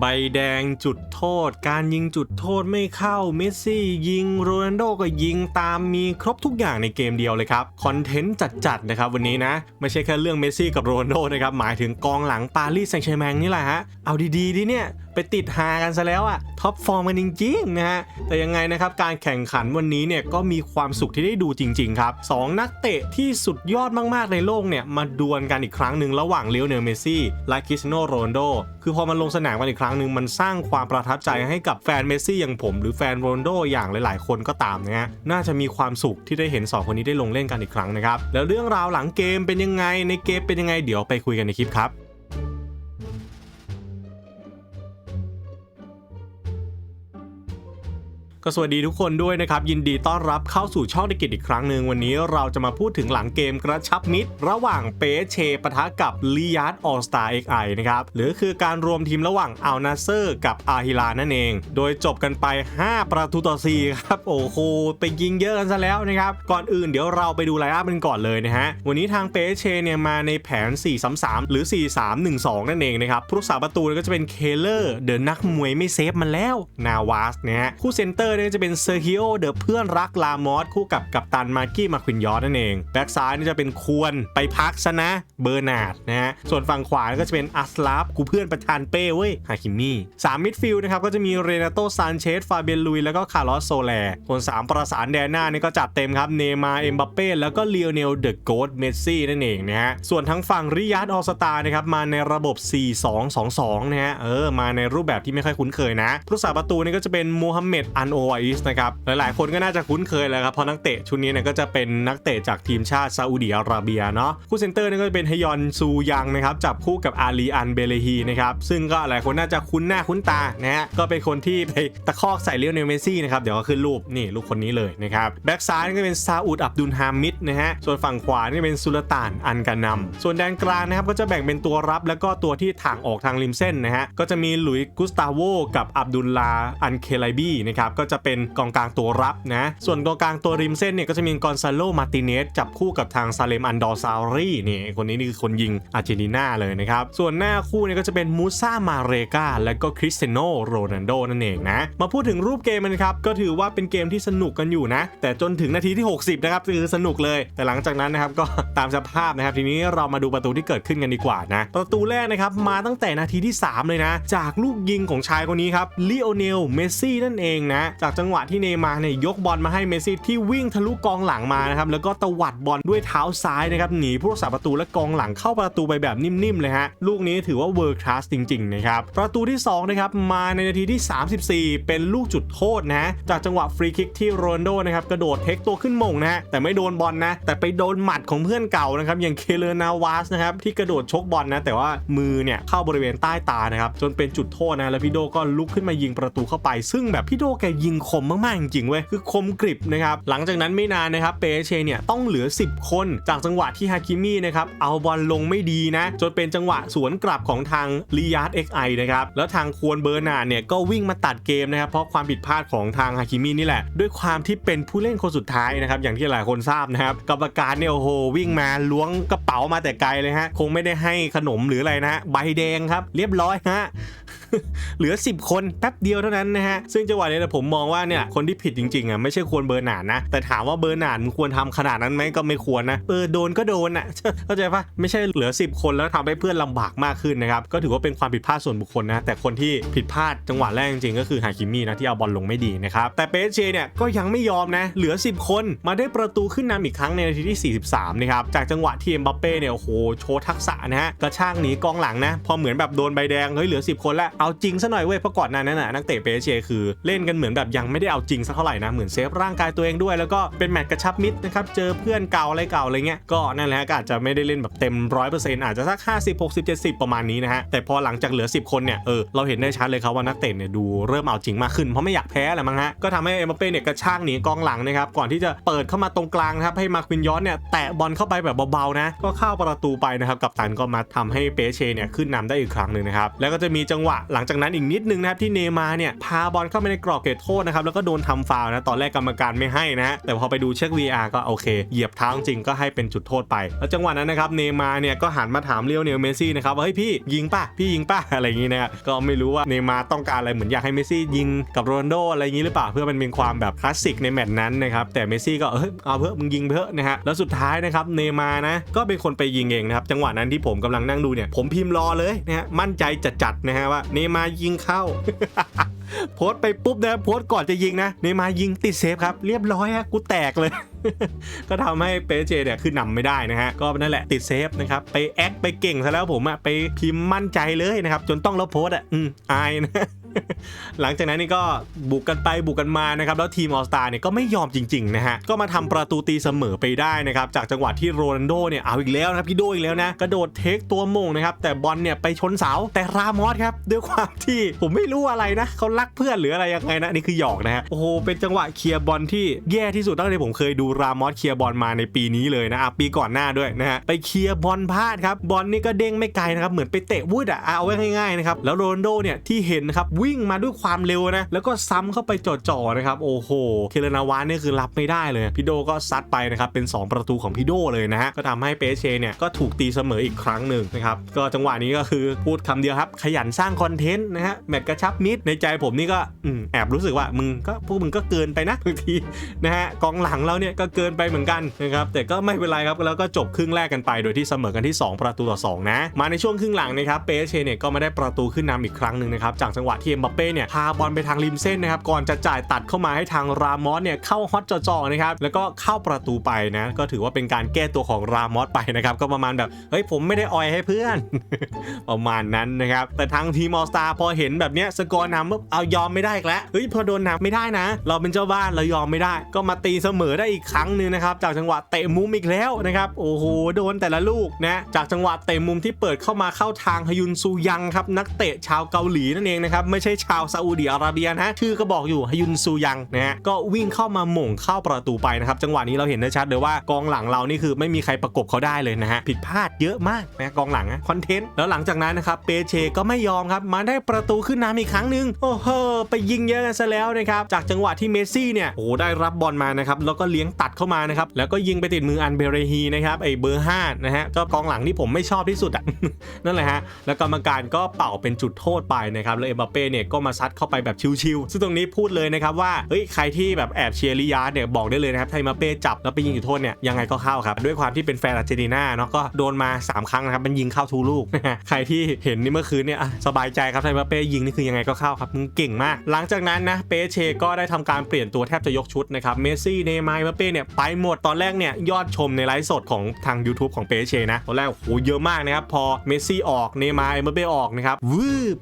ใบแดงจุดโทษ การยิงจุดโทษไม่เข้าเมสซี่ยิงโรนัลโดก็ยิงตามมีครบทุกอย่างในเกมเดียวเลยครับ คอนเทนต์จัดๆนะครับวันนี้นะ ไม่ใช่แค่เรื่องเมสซี่กับโรนัลโดนะครับหมายถึงกองหลังปารีสแซงต์แชร์แมงนี่แหละฮะ เอาดีๆดิเนี่ย ไปติดหากันซะแล้วอะท็อปฟอร์มกันจริงๆนะฮะ แต่ยังไงนะครับการแข่งขันวันนี้เนี่ยก็มีความสุขที่ได้ดูจริง ๆ ครับสองนักเตะที่สุดยอดมากๆในโลกเนี่ยมาดวลกันอีกครั้งหนึ่งระหว่างเลโอเนลเมสซี่และคริสโนโรนัลโดคือพอมันลงสนามกันอีกครั้งหนึ่งมันสร้างความประทับใจให้กับแฟนเมสซี่อย่างผม หรือแฟนโรนัลโดอย่างหลาย ๆ คนก็ตามนะฮะน่าจะมีความสุขที่ได้เห็นสองคนนี้ได้ลงเล่นกันอีกครั้งนะครับแล้วเรื่องราวหลังเกมเป็นยังไงในเกมเป็นยังไงเดี๋ยวไปคุยกันในคลิปครับ ก็สวัสดีทุกคนด้วยนะครับ ยินดีต้อนรับเข้าสู่ช่องเดกิจอีกครั้งหนึ่งวันนี้เราจะมาพูดถึงหลังเกมกระชับมิตร ระหว่างเปเชปะทะกับลียาร์ดออสตาเอ็กไอนะครับหรือคือการรวมทีมระหว่างอัลนาเซอร์กับอาฮิลานั่นเอง โดยจบกันไป 5 ประตูต่อ4ครับโอ้โหไปยิงเยอะกันซะแล้วนะครับก่อนอื่นเดี๋ยวเราไปดูไลน์อัพกันก่อนเลยนะฮะวันนี้ทางเปเชเนี่ยมาในแผน 4-3-3 หรือ 4-3-1-2 นั่นเองนะครับผู้รักษาประตูก็จะเป็นเคเลอร์เดินนักมวยไม่เซฟมันแล้วนาวาสนะฮะคู่เซนเตอร์เนี่ยจะเป็นเซอร์ฮิโอเดอะเพื่อนรักลามอสคู่กับกัปตันมาร์กี้มาควินยอร์นั่นเอง แบ็กซ้ายนี่จะเป็นควรไปพักซะนะเบอร์นาร์ดนะฮะ ส่วนฝั่งขวาก็จะเป็นอัสลาฟกูเพื่อนประธานเป้เว้ยฮาคิมี่สามมิดฟิลด์นะครับก็จะมีเรนาโตซานเชสฟาเบียนลุยแล้วก็คาร์ลอสโซแลส่วนสามประสานแดนหน้านี่ก็จัดเต็มครับเนมาเอ็มบัปเป้แล้วก็เลโอเนลเดอะโกดเมสซี่นั่นเองนะฮะส่วนทั้งฝั่งริยาดออสตานะครับมาในระบบ 4-2-2-2นะฮะเออมาในรูปแบบที่ไม่ค่อยคุ้นเคยนะผู้รักษาประตูนี่ก็จะเป็นมูฮัมเหม็ดอันโอไวอิสนะครับ หลายๆ คนก็น่าจะคุ้นเคยแล้วครับเพราะนักเตะชุดนี้เนี่ยก็จะเป็นนักเตะจากทีมชาติซาอุดิอาระเบียเนาะคู่เซนเตอร์นี่ก็จะเป็นฮยอนซูยังนะครับจับคู่กับอาลีอันเบเลฮีนะครับซึ่งก็หลายคนน่าจะคุ้นหน้าคุ้นตานะฮะก็เป็นคนที่ไปตะคอกใส่เลียวเนลเมซี่นะครับเดี๋ยวก็ขึ้นรูปนี่รูปคนนี้เลยนะครับแบ็กซ้ายนี่ก็เป็นซาอุดอับดุลฮามิดนะฮะส่วนฝั่งขวานี่เป็นสุลต่านอันกานำส่วนแดนกลางนะครับก็จะแบ่งเป็นตัวรับแล้วก็ตัวที่ถ่างออกทางริมเส้นนะฮะก็จะมีหลุยกุสตาโวกับอับดุลลาอันเคไลบีนะครับก็จะเป็นกองกลางตัวรับนะส่วนกองกลางตัวริมเส้นเนี่ยก็จะมีกอนซาโลมาติเนสจับคู่กับทางซาเลมอันดอร์ซารีนี่คนนี้นี่คือคนยิงอาร์เจนตินาเลยนะครับส่วนหน้าคู่เนี่ยก็จะเป็นมูซามาเรกาและก็คริสเตยโนโรนัลโดนั่นเองนะมาพูดถึงรูปเกมมันครับก็ถือว่าเป็นเกมที่สนุกกันอยู่นะ แต่จนถึงนาทีที่ 60 นะครับคือสนุกเลย แต่หลังจากนั้นนะครับก็ตามสภาพนะครับทีนี้เรามาดูประตูที่เกิดขึ้นกันดีกว่านะ ประตูแรกนะครับมาตั้งแต่นาทีที่ 3 เลยนะ จากลูกยิงของชายคนนี้ครับลีโอเนลเมสซี่นั่นเองนะจากจังหวะที่เนย์มาร์เนี่ยยกบอลมาให้เมสซี่ที่วิ่งทะลุกองหลังมานะครับแล้วก็ตวัดบอลด้วยเท้าซ้ายนะครับหนีผู้รักษาประตูและกองหลังเข้าประตูไปแบบนิ่มๆเลยฮะลูกนี้ถือว่าเวิร์คลาสจริงๆนะครับประตูที่2นะครับมาในนาทีที่ 34 เป็นลูกจุดโทษนะจากจังหวะฟรีคิกที่โรนโดนะครับกระโดดเทคตัวขึ้นมงนะฮะแต่ไม่โดนบอลนะแต่ไปโดนหมัดของเพื่อนเก่านะครับอย่างเคเลนาวาสนะครับที่กระโดดชกบอลนะแต่ว่ามือเนี่ยเข้าบริเวณใต้ตานะครับจนเป็นจุดโทษนะแล้วพี่โดก็ลุกขึ้นมายิงประตูเข้าไป ซึ่งแบบพี่โดแกยิงคมมากๆจริงๆเว้ยคือคมกริบนะครับหลังจากนั้นไม่นานนะครับเปเชเนี่ยต้องเหลือ 10 คน จากจังหวะที่ฮาคิมินะครับเอาบอลลงไม่ดีนะจนเป็นจังหวะสวนกลับของทางลียาร์ดเอ็กไอนะครับแล้วทางควรเบอร์นาเนี่ยก็วิ่งมาตัดเกมนะครับเพราะความผิดพลาดของทางฮาคิมินี่แหละ ด้วยความที่เป็นผู้เล่นคนสุดท้ายนะครับอย่างที่หลายคนทราบนะครับกรรมการเนี่ยโอ้โหวิ่งมาล้วงกระเป๋ามาแต่ไกลเลยฮะคงไม่ได้ให้ขนมหรืออะไรนะฮะใบแดงครับ เรียบร้อยฮะเหลือ 10 คนแป๊บเดียวเท่านั้นนะฮะซึ่งจังหวะนี้นะผมมองว่าเนี่ยคนที่ผิดจริงๆอะไม่ใช่ควรเบอร์หนานนะ แต่ถามว่าเบอร์หนานควรทำขนาดนั้นไหมก็ไม่ควรนะเออโดนก็โดนอะเข้าใจปะไม่ใช่เหลือ 10 คนแล้วทำให้เพื่อนลำบากมากขึ้นนะครับก็ถือว่าเป็นความผิดพลาดส่วนบุคคลนะแต่คนที่ผิดพลาดจังหวะแรกจริงๆก็คือฮาคิมี่นะที่เอาบอลลงไม่ดีนะครับแต่เปเชเนี่ยก็ยังไม่ยอมนะเหลือ 10 คนมาได้ประตูขึ้นนำอีกครั้งในนาทีที่ 43นะครับจากจังหวะที่เอ็มบัปเป้เนี่ยโอ้โหโชว์ทักษะนะฮะกระช่ากหนีกองหลังนะพอเหมือนแบบโดนใบแดงเฮ้ยเหลือ 10 คนแล้วเอาจริงซะหน่อยเว้ยเพราะก่อนหน้านั้นน่ะนักเตะเปเชคือเล่นกันเหมือนแแบบยังไม่ได้เอาจริงสักเท่าไหร่นะเหมือนเซฟร่างกายตัวเองด้วย แล้วก็เป็นแมตช์กระชับมิตรนะครับเจอเพื่อนเก่าอะไรเก่าอะไรเงี้ยก็นั่นแหละก็อาจจะไม่ได้เล่นแบบเต็มร้อยเปอร์เซ็นต์อาจจะสัก50 60 70 ประมาณนี้นะฮะแต่พอหลังจากเหลือ 10 คนเนี่ยเออเราเห็นได้ชัดเลยครับว่านักเตะเนี่ยดูเริ่มเอาจริงมากขึ้นเพราะไม่อยากแพ้แหละมั้งฮะก็ทำให้เอ็มเป้เนี่ยกระชากหนีกองหลังนะครับก่อนที่จะเปิดเข้ามาตรงกลางนะครับให้มาควินยอนเนี่ยแตะบอลเข้าไปแบบเบาๆนะก็เข้าประตูไปนะครับกับตันก็มาทำให้เปเชเนี่ยขึ้นนำได้อีกครั้งหนึ่งนะครับแล้วก็จะมีจังหวะหลังจากนั้นอีกนิดนึงนะครับที่เนมาเนี่ยพาบอลเข้าไปในกรอบเขตโทษนะครับแล้วก็โดนทำฟาวนะตอนแรกกรรมการไม่ให้นะฮะแต่พอไปดูเช็ค VR ก็โอเค เหยียบเท้าจริงก็ให้เป็นจุดโทษไป แล้วจังหวะนั้นนะครับเนย์มาร์เนี่ยก็หันมาถามเลี้ยวเนลเมซี่นะครับว่าเฮ้ยพี่ยิงป่ะพี่ยิงป่ะอะไรอย่างงี้นะก็ไม่รู้ว่าเนย์มาร์ต้องการอะไรเหมือนอยากให้เมซี่ยิงกับโรนลโดอะไรอย่างงี้หรือเปล่าเพื่อมันเป็นความแบบคลาสสิกในแมตช์นั้นนะครับแต่เมซี่ก็เออเอาเพิ่มึงยิงเพิ่นะฮะแล้วสุดท้ายนะครับเนย์มาร์นะก็เป็นคนไปยิงเองนะครับจังหวะนั้นที่ผมกำลังนั่งดูเนี่ยผมพิมพ์รอเลยนะฮะมั่นใจจัดๆนะฮะว่าเนย์มาร์ยิงเข้า โพสต์ไปปุ๊บนะโพสต์ก่อนจะยิงนะเนมายิงติดเซฟครับ เรียบร้อยฮะกูแตกเลย ก็ทำให้เปเจเนี่ยคือนำไม่ได้นะฮะก็นั่นแหละติดเซฟนะครับไปแอคไปเก่งซะแล้วผมอะไปพิมพ์มั่นใจเลยนะครับจนต้องลบโพสอะอืมอายนะ หลังจากนั้นนี่ก็บุกกันไปบุกกันมานะครับแล้วทีมออสตาเนี่ยก็ไม่ยอมจริงๆนะฮะก็มาทำประตูตีเสมอไปได้นะครับจากจังหวะที่โรนัลโดเนี่ยเอาอีกแล้วนะครับพี่โดอีกแล้วนะกระโดดเทคตัวโมงนะครับแต่บอลเนี่ยไปชนเสาแต่รามอสครับด้วยความที่ผมไม่รู้อะไรนะเขารักเพื่อนหรืออะไรยังไงนะนี่คือหยอกนะฮะโอ้โหเป็นจังหวะเคลียร์บอลที่แย่ที่สุดตั้งแต่ผมเคยดูรามอสเคลียร์บอลมาในปีนี้เลยนะปีก่อนหน้าด้วยนะฮะไปเคลียร์บอลพลาดครับบอลนี่ก็เด้งไม่ไกลนะครับเหมือนไปเตะวูดอะเอาไว้ง่ายๆนะครับแล้วโรนัลโดเนี่ยที่เห็นนะครับววิ่งมาด้วยความเร็วนะ แล้วก็ซ้ำเข้าไปจ่อๆนะครับ โอ้โห เคเลนาวานเนี่ยคือรับไม่ได้เลย พี่โดก็ซัดไปนะครับ เป็น 2 ประตูของพี่โดเลยนะฮะ ก็ทำให้เปเชเนี่ยก็ถูกตีเสมออีกครั้งหนึ่งนะครับ ก็จังหวะนี้ก็คือพูดคำเดียวครับ ขยันสร้างคอนเทนต์นะฮะ แมตช์กระชับมิตรในใจผมนี่ก็อแอบรู้สึกว่ามึงก็พวกมึงก็เกินไปนะบางทีนะฮะ กองหลังเราเนี่ยก็เกินไปเหมือนกันนะครับ แต่ก็ไม่เป็นไรครับ แล้วก็จบครึ่งแรกกันไป โดยที่เสมอกันที่ 2 ประตูต่อ 2 นะ มาในช่วงครึ่งหลังนะครับ เปเชเนี่ยก็มาได้ประตูขึ้นนำอีกครั้งหนึ่งนะครับ จากจังหวะที่เอ็มบัปเป้เนี่ยพาบอลไปทางริมเส้นนะครับก่อนจะจ่ายตัดเข้ามาให้ทางรามอสเนี่ยเข้าฮอตจ่อๆนะครับแล้วก็เข้าประตูไปนะก็ถือว่าเป็นการแก้ตัวของรามอสไปนะครับก็ประมาณแบบเฮ้ยผมไม่ได้ออยให้เพื่อน ประมาณนั้นนะครับแต่ทางทีมออสตาพอเห็นแบบเนี้ยสกอร์นำปุ๊บเอายอมไม่ได้อีกแล้วเฮ้ยพอโดนนำไม่ได้นะ เราเป็นเจ้าบ้านเรายอมไม่ได้ ก็มาตีเสมอได้อีกครั้งหนึ่งนะครับจากจังหวะเตะมุมอีกแล้วนะครับโอ้โหโดนแต่ละลูกนะจากจังหวะเตะมุมที่เปิดเข้ามาเข้าทางฮยุนซูยังครับนักเตะชาวเกาหลีนั่นเองนะครับไม่ใช่ชาวซาอุดิอาระเบียนะชื่อก็บอกอยู่ฮยุนซูยังนะฮะก็วิ่งเข้ามาหม่งเข้าประตูไปนะครับจังหวะนี้เราเห็นได้ชัดเลยว่ากองหลังเรานี่คือไม่มีใครประกบเขาได้เลยนะฮะผิดพลาดเยอะมากนะกองหลังคอนเทนต์แล้วหลังจากนั้นนะครับเปเชก็ไม่ยอมครับมาได้ประตูขึ้นนำอีกครั้งหนึ่งโอ้โหไปยิงเยอะกันซะแล้วนะครับจากจังหวะที่เมสซี่เนี่ยโอ้ได้รับบอลมานะครับแล้วก็เลี้ยงตัดเข้ามานะครับแล้วก็ยิงไปติดมืออันเบเรฮีนะครับไอเบอร์5นะฮะก็กองหลังที่ผมไม่ชอบที่สุดอะนั่นแหละฮะแล้วกรรมการก็เป่าเป็นจุดโทษไปนะครับแล้วเอ็มบัปเป้เนี่ยก็มาซัดเข้าไปแบบชิวๆซึ่งตรงนี้พูดเลยนะครับว่าเฮ้ยใครที่แบบแอบเชียร์ลิยาร์ดเนี่ยบอกได้เลยนะครับถ้าเอ็มบัปเป้จับแล้วไปยิงจุดโทษเนี่ยยังไงก็เข้าครับ ด้วยความที่เป็นแฟนอาร์เจนตินาเนาะก็โดนมา 3 ครั้งนะครับมันยิงเข้าทูลูก ใครที่เห็นนี่เมื่อคืนเนี่ยสบายใจครับไทยมาเป้ยิงนี่คือยังไงก็เข้าครับมึงเก่งมาก หลังจากนั้นนะเปเชก็ได้ทำการเปลี่ยนตัวแทบจะยกชุดนะครับเมสซี่เนย์มาร์มาเป้เนี่ยไปหมดตอนแรกเนี่ยยอดชมในไลฟ์สดของทาง YouTube ของเปเชนะตอนแรกโอ้โหเยอะมากนะครับพอเมสซี่ออกเนย์มาร์เป้ออกนะครับวืบ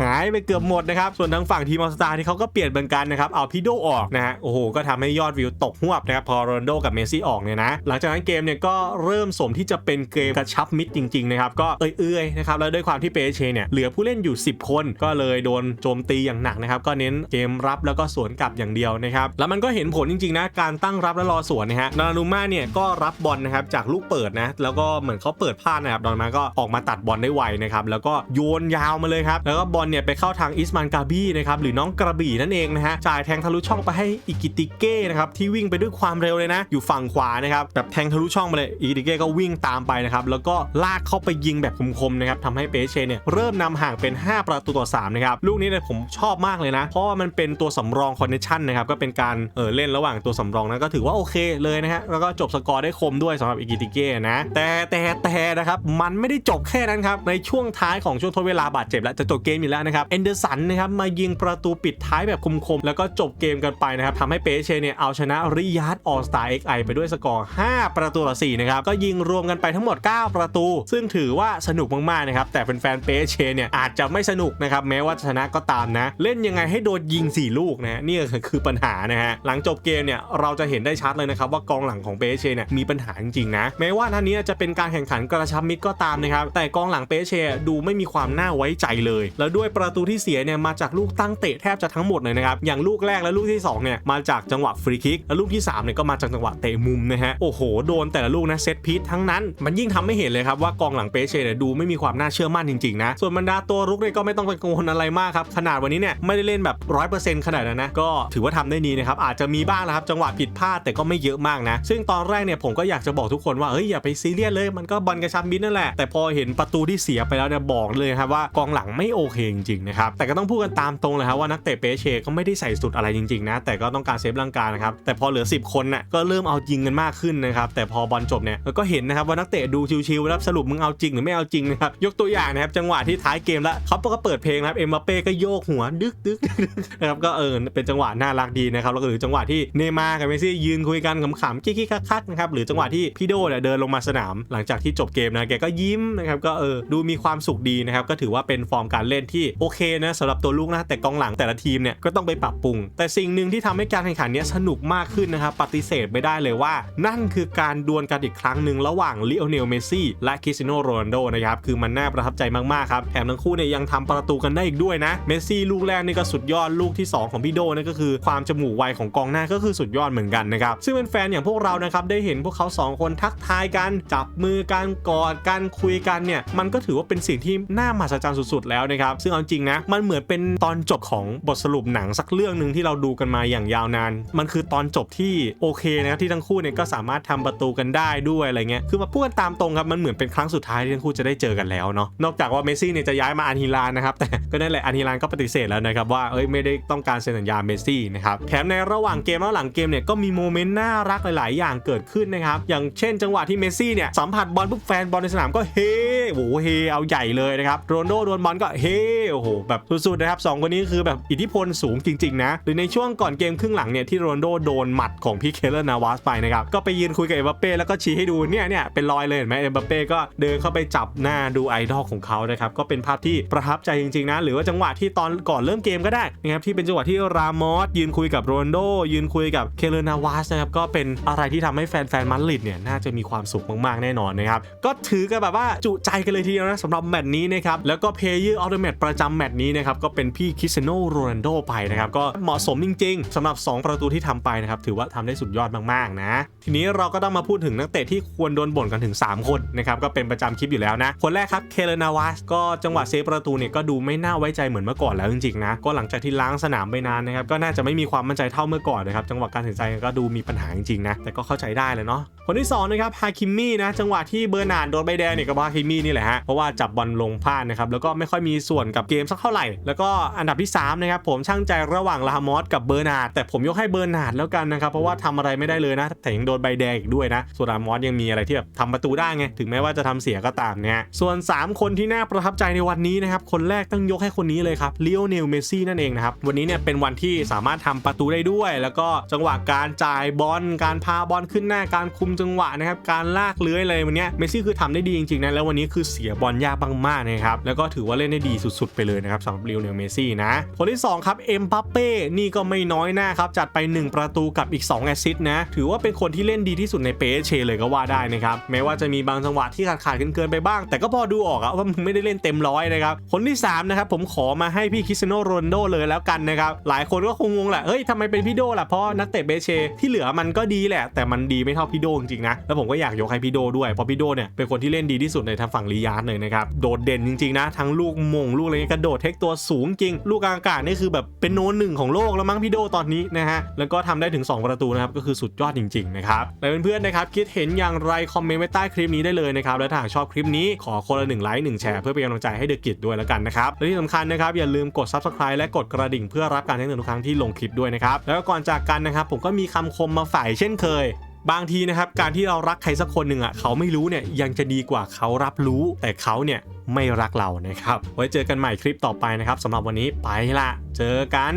หายไปเกือบหมดนะครับ ส่วนทางฝั่งทีมออสตาที่เขาก็เปลี่ยนเหมือนกันนะครับ เอาพี่โดออกนะฮะ โอ้โห ก็ทำให้ยอดวิวตกหวบนะครับ พอโรนโดกับเมซี่ออกเนี่ยนะ หลังจากนั้นเกมเนี่ยก็เริ่มสมที่จะเป็นเกมกระชับมิตรจริงๆนะครับ ก็เอื้อยๆนะครับ แล้วด้วยความที่เปเชเนี่ยเหลือผู้เล่นอยู่ 10 คน ก็เลยโดนโจมตีอย่างหนักนะครับ ก็เน้นเกมรับแล้วก็สวนกลับอย่างเดียวนะครับ แล้วมันก็เห็นผลจริงๆนะ การตั้งรับและรอสวนนะฮะ นารูมาเนี่ยก็รับบอลนะครับจากลูกเปิดนะ แล้วก็เหมือนเขาเปิดพลาดนะครับ ดอนมาก็ออกมาตัดบอลได้ไวนะครับ แล้วก็โยนยาวมาเลยครับ แล้วก็บอลเนี่ยไปเข้าทางอิสมานกาบี้นะครับหรือน้องกระบี่นั่นเองนะฮะจ่ายแทงทะลุช่องไปให้อิกิติเก้นะครับที่วิ่งไปด้วยความเร็วเลยนะ อยู่ฝั่งขวานะครับแบบแทงทะลุช่องไปเลยอิกิติเก้ก็วิ่งตามไปนะครับแล้วก็ลากเข้าไปยิงแบบคมๆนะครับทำให้เปเชเนี่ยเริ่มนำห่างเป็น 5 ประตูต่อ3นะครับลูกนี้เนี่ยผมชอบมากเลยนะ เพราะว่ามันเป็นตัวสำรองคอนเนคชั่นนะครับก็เป็นการเออเล่นระหว่างตัวสำรองนะก็ถือว่าโอเคเลยนะฮะแล้วก็จบสกอร์ได้คมด้วยสำหรับอิกิติเก้นะแต่แต่แต่นะครับมันไม่ได้จบแค่นั้นครับในช่วงท้ายของช่วงทดเวลาบาดเจ็บแล้วจะจบเกมอยู่แล้วนะครับเอนเดอร์สันนะครับมายิงประตูปิดท้ายแบบคมๆ แล้วก็จบเกมกันไปนะครับทำให้เปเชเนี่ยเอาชนะริยาร์ดออสตาเอ็กไอไปด้วยสกอร์ 5 ประตูต่อ4นะครับก็ยิงรวมกันไปทั้งหมด 9 ประตู ซึ่งถือว่าสนุกมากๆนะครับแต่แฟนๆเปเชเนี่ยอาจจะไม่สนุกนะครับแม้ว่าชนะก็ตามนะ เล่นยังไงให้โดนยิง 4 ลูกนะนี่คือปัญหานะฮะหลังจบเกมเนี่ยเราจะเห็นได้ชัดเลยนะครับว่ากองหลังของเปเชเนี่ยมีปัญหาจริงๆนะแม้ว่าท่านนี้จะเป็นการแข่งขันกระชับมิตรก็ตามนะครับแต่กองหลังเปเชดูไม่มีความน่าไว้ใจเลย แล้วด้วยประตูที่สียเนี่ยมาจากลูกตั้งเตะแทบจะทั้งหมดเลยนะครับอย่างลูกแรกและลูกที่สองเนี่ยมาจากจังหวะฟรีคิกและลูกที่สามเนี่ยก็มาจากจังหวะเตะมุมนะฮะโอ้โหโดนแต่ละลูกนะเซตพีททั้งนั้น มันยิ่งทำให้เห็นเลยครับว่ากองหลังเปเช่เนี่ยดูไม่มีความน่าเชื่อมั่นจริงๆนะส่วนบรรดาตัวรุกเนี่ยก็ไม่ต้องไปกังวลอะไรมากครับขนาดวันนี้เนี่ยไม่ได้เล่นแบบร้อยเปอร์เซ็นต์ขนาดนั้นนะก็ถือว่าทำได้ดีนะครับอาจจะมีบ้างนะครับจังหวะผิดพลาดแต่ก็ไม่เยอะมากนะ ซึ่งตอนแรกเนี่ยผมก็อยากจะบอกทุกคนว่าเฮ้ยอย่าไปซีเรียสเลยมันก็บอลกระชับมิตรนั่นแหละแต่พอเห็นประตูที่เสียไปแล้วเนี่ยบอกเลยครับว่ากองหลังไม่โอเคจริงๆนะครับแต่ก็ต้องพูดกันตามตรงเลยครับว่านักเตะเปเช่ก็ไม่ได้ใส่สุดอะไรจริงๆนะแต่ก็ต้องการเซฟร่างกายนะครับแต่พอเหลือ 10 คนน่ะก็เริ่มเอาจริงกันมากขึ้นนะครับแต่พอบอลจบเนี่ยก็เห็นนะครับว่านักเตะดูชิวๆแล้วสรุปมึงเอาจริงหรือไม่เอาจริงนะครับยกตัวอย่างนะครับจังหวะที่ท้ายเกมแล้วเขาก็เปิดเพลงนะครับเอ็มบัปเป้ก็โยกหัวดึกดึกดึกนะครับก็เออเป็นจังหวะน่ารักดีนะครับแล้วก็หรือจังหวะที่เนมาร์กับเมซี่ยืนคุยกันขำๆกิ๊กๆคักๆนะครับหรือจังหวะที่พี่โดเนี่ยเดินลงมาสนามหลังจากที่จบเกมนะแกก็ยิ้มนะครับก็เออดูมีความสุขดีนะครับก็ถือว่าเป็นฟอร์มการเล่นที่โอเคนะสำหรับตัวลูกนะแต่กองหลังแต่ละทีมเนี่ยก็ต้องไปปรับปรุง แต่สิ่งหนึ่งที่ทำให้การแข่งขันนี้สนุกมากขึ้นนะครับปฏิเสธไม่ได้เลยว่า นั่นคือการดวลกันอีกครั้งหนึ่งระหว่างลิโอเนลเมซี่และคริสเตียโนโรนัลโดนะครับคือมันน่าประทับใจมากๆครับแถมทั้งคู่เนี่ยยังทำประตูกันได้อีกด้วยนะเมซี่ลูกแรกนี่ก็สุดยอดลูกที่ 2 ของพี่โดนั่นก็คือความจมูกไวของกองหน้าก็คือสุดยอดเหมือนกันนะครับซึ่งเป็นแฟนอย่างพวกเรานะครับได้เห็นพวกเขาสองคนทักทายกันจับมือกันกอดกันคุยกันเนี่ยมันก็ถือว่าเป็นสิ่งที่น่ามหัศจรรย์สุดๆแล้วนะครับซึ่งเอาจริงนะมันันเหมือนเป็นตอนจบของบทสรุปหนังสักเรื่องหนึ่งที่เราดูกันมาอย่างยาวนาน มันคือตอนจบที่โอเคนะครับที่ทั้งคู่เนี่ยก็สามารถทำประตูกันได้ด้วยอะไรเงี้ย คือมาพูดกันตามตรงครับ มันเหมือนเป็นครั้งสุดท้ายที่ทั้งคู่จะได้เจอกันแล้วเนาะ นอกจากว่าเมซี่เนี่ยจะย้ายมาอาร์ฮิลานนะครับ แต่ก็นั่นแหละอาร์ฮิลานก็ปฏิเสธแล้วนะครับว่า เอ้ยไม่ได้ต้องการเซ็นสัญญาเมซี่นะครับ แถมในระหว่างเกมและหลังเกมเนี่ยก็มีโมเมนต์น่ารักหลาย ๆ อย่างเกิดขึ้นนะครับ อย่างเช่น จังหวะที่เมซี่เนี่ยสัมผัสบอลปุ๊บแฟนบอลในสนามก็เฮ้โอ้โหเฮเอาใหญ่เลยนะครับโรนโดโดนบอลก็เฮโอ้โหแบบสุดๆนะครับสองคนนี้คือแบบอิทธิพลสูงจริงๆนะหรือในช่วงก่อนเกมครึ่งหลังเนี่ยที่โรนโดโดนหมัดของพี่เคเลอร์นาวาสไปนะครับก็ไปยืนคุยกับเอ็มบัปเป้แล้วก็ชี้ให้ดูเนี่ยเนี่ยเป็นรอยเลยเห็นไหมเอ็มบัปเป้ก็เดินเข้าไปจับหน้าดูไอดอลของเขานะครับก็เป็นภาพที่ประทับใจจริงๆนะหรือว่าจังหวะที่ตอนก่อนเริ่มเกมก็ได้นะครับที่เป็นจังหวะที่รามอสยืนคุยกับโรนโดยืนคุยกับเคเลอร์นาวาสนะครับก็เป็นอะไรที่ทำให้แฟนๆมาดริดเนี่ยน่าจะมีความสุขมากๆแน่นอนนะครับก็ถือกันแบบว่าจุใจกันเลยทีเดียวนะสำหรับแมตช์นี้นะครับแล้วก็เพย์เยอร์ออฟเมตประจำแมตช์นี้นะครับก็เป็นพี่คริสเตียโนโรนัลโดไปนะครับก็เหมาะสมจริง ๆสำหรับ 2 ประตูที่ทำไปนะครับถือว่าทำได้สุดยอดมากๆนะทีนี้เราก็ต้องมาพูดถึงนักเตะที่ควรโดนบ่นกันถึง 3 คนนะครับก็เป็นประจำคลิปอยู่แล้วนะคนแรกครับเคเลนาวาสก็จังหวะเซฟประตูเนี่ยก็ดูไม่น่าไว้ใจเหมือนเมื่อก่อนแล้วจริงๆนะก็หลังจากที่ล้างสนามไปนานนะครับก็น่าจะไม่มีความมั่นใจเท่าเมื่อก่อนนะครับจังหวะการตัดสินใจก็ดูมีปัญหาจริงๆนะแต่ก็เข้าใจได้เลยเนาะคนที่สองนะครับฮาคิมมี่นะจังหวะที่เบอร์นาร์ดโดนใบแดงเนี่ยก็ฮาคิมมี่นี่แหละฮะเพราะว่าจับบอลลงพลาดนะครับแล้วก็ไม่ค่อยมีส่วนกับเกมสักเท่าไหร่แล้วก็อันดับที่ 3 นะครับ ผมช่างใจระหว่างลาฮามอสกับเบอร์นาดแต่ผมยกให้เบอร์นาดแล้วกันนะครับเพราะว่าทำอะไรไม่ได้เลยนะแต่ยังโดนใบแดงอีกด้วยนะส่วนลาฮามอสยังมีอะไรที่แบบทำประตูได้ไงถึงแม้ว่าจะทำเสียก็ตามเนี่ยส่วน 3 คนที่น่าประทับใจในวันนี้นะครับคนแรกต้องยกให้คนนี้เลยครับลีโอเนลเมซี่นั่นเองนะครับวันนี้เนี่ยเป็นวันที่สามารถทำประตูได้ด้วย แล้วก็จังหวะการจ่ายบอลการพาบอลขึ้นหน้าการคุมจังหวะนะครับการลากเลื้อยอะไรวันนี้เมซี่คือทำได้ดีจริงๆนะแล้ววันนี้คือเสียบอลยากมากๆนะครับแล้วก็ถือว่าเล่นได้ดีสุด ๆ ไปเลยนะครับสำหรับลีโอเนลเมซี่นะ คนที่ 2 ครับ เอ็มบัปเป้ นี่ก็ไม่น้อยหน้าครับ จัดไป 1 ประตูกับอีก 2 แอสซิสต์นะ ถือว่าเป็นคนที่เล่นดีที่สุดในเปเชเลยก็ว่าได้นะครับ แม้ว่าจะมีบางจังหวะที่ขาดขาดเกินไปบ้าง แต่ก็พอดูออกอะว่ามึงไม่ได้เล่นเต็มร้อยนะครับ คนที่ 3 นะครับ ผมขอมาให้พี่คริสเตียโนโรนโดเลยแล้วกันนะครับ หลายคนก็คงงงแหละ เฮ้ยทำไมเป็นพี่โดล่ะ เพราะนักเตะเปเชที่เหลือมันก็ดีแหละ แต่มันดีไม่เท่าพี่โดจริงๆนะ แล้วผมก็อยากยกให้พี่โดด้วย เพราะพี่โดเนี่ยเป็นคนที่เล่นดีที่สุดในทางฝั่งลียาร์ดเลยนะครับ โดดเด่นจริงๆนะ ทั้งลูกมงลูกอะไรเงี้ยกระโดดเทคตัวสูงจริง ลูกกลางอากาศนี่คือแบบเป็นโนนหนึ่งของโลกแล้วมั้งพี่โดตอนนี้นะฮะแล้วก็ทำได้ถึง 2 ประตูนะครับก็คือสุดยอดจริงๆนะครับแล้วเพื่อนๆนะครับคิดเห็นอย่างไรคอมเมนต์ไว้ใต้คลิปนี้ได้เลยนะครับและถ้าหากชอบคลิปนี้ขอคนละหนึ่งไลค์หนึ่งแชร์เพื่อเป็นกำลังใจให้เดอะกิจด้วยแล้วกันนะครับและที่สำคัญนะครับอย่าลืมกด subscribe และกดกระดิ่งเพื่อรับการแจ้งเตือนทุกครั้งที่ลงคลิปด้วยนะครับแล้วก่อนจากกันนะครับผมก็มีคำคมมาฝ่ายเช่นเคย บางทีนะครับการที่เรารักใครสักคนหนึ่งอะเขาไม่รู้เนี่ยยังจะดีกว่าเขารับรู้ แต่เขาเนี่ยไม่รักเรานะครับ ไว้เจอกันใหม่คลิปต่อไปนะครับสำหรับวันนี้ไปละ เจอกัน